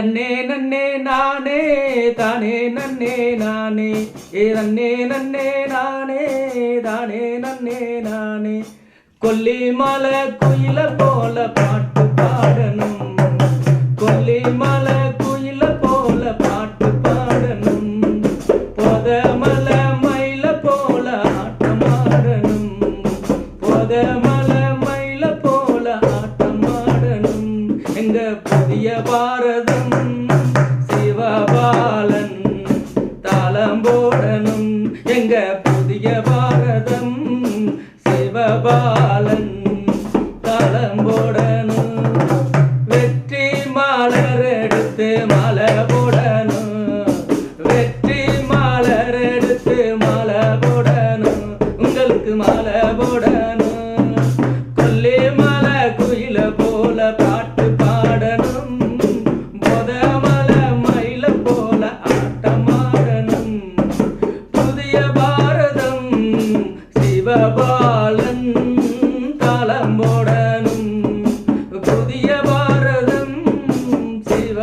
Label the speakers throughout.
Speaker 1: நன்னே நன்னே நானே தானே நன்னே நானே. ஏ நன்னே நன்னே நானே தானே நன்னே நானே. கொல்லி மலை குயில போல பாட்டு பாடணும். கொல்லி மலை குயில போல பாட்டு பாடணும். பொத எங்க புதிய பாரதம் சிவபாலன் தாளம் போடணும். எங்க புதிய பாரதம் சிவபாலன்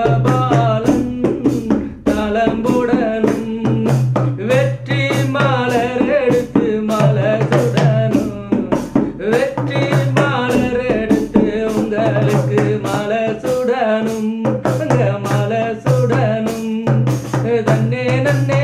Speaker 1: சிவபாலன் தாளம் வெற்றி மலர் எடுத்து மலர் வெற்றி மலர் எடுத்து உங்களுக்கு மலர் சுடணும் அங்க தன்னே நன்னே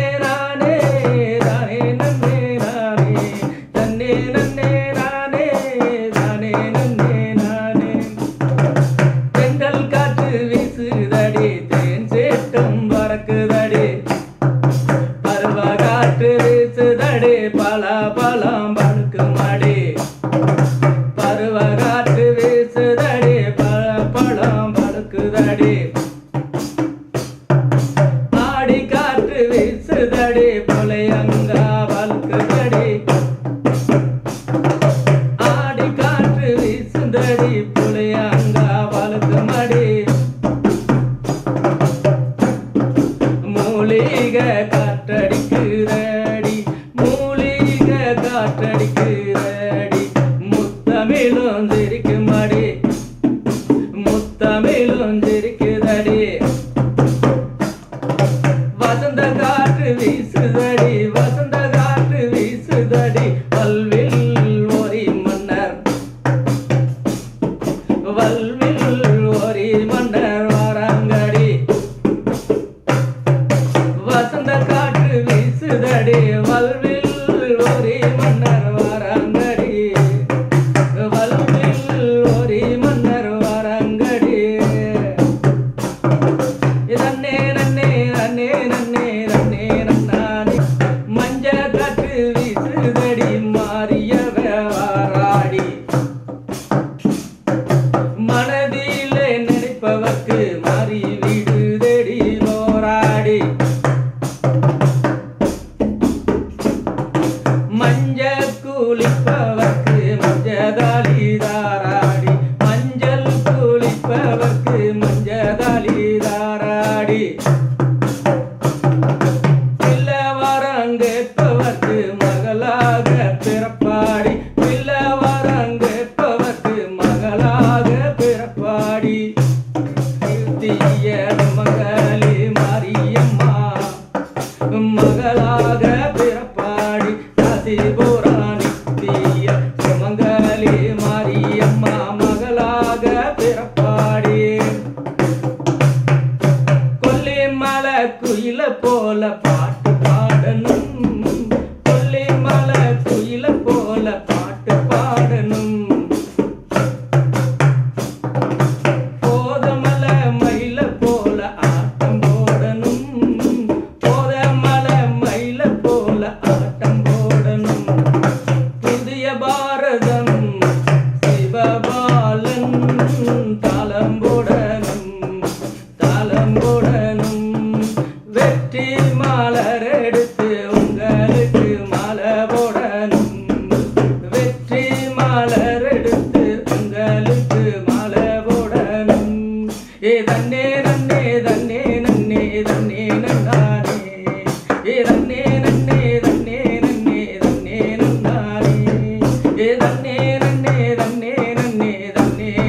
Speaker 1: பல பழம் பழுக்குமடி பருவ காற்று வீசுதடி பழம் பழுக்குதடி. ஆடி காற்று வீசுதடி புலையங்கா வழுக்குதடி. ஆடி காற்று வீசுதடி புலையங்கா வழுக்குமடி வந்திருக்குதடி. வசந்த காற்று வீசுதடி வசந்த காற்று வீசுதடி. வல்வில் ஒரி மன்னர் வல்வில் ஒரி மன்னர் வாராங்கடி. வசந்த மஞ்சதாலி தாராடி மஞ்சள் குளிப்பவர்க்கு மஞ்சதாலி தாராடி பிள்ளவரங்கேற்பவர்க்கு மகளாக பிறப்பாடி. பிள்ளவரங்கேற்பவர்க்கு மகளாக பிறப்பாடி. தீய குயில போல பாட்டு பாடணும்.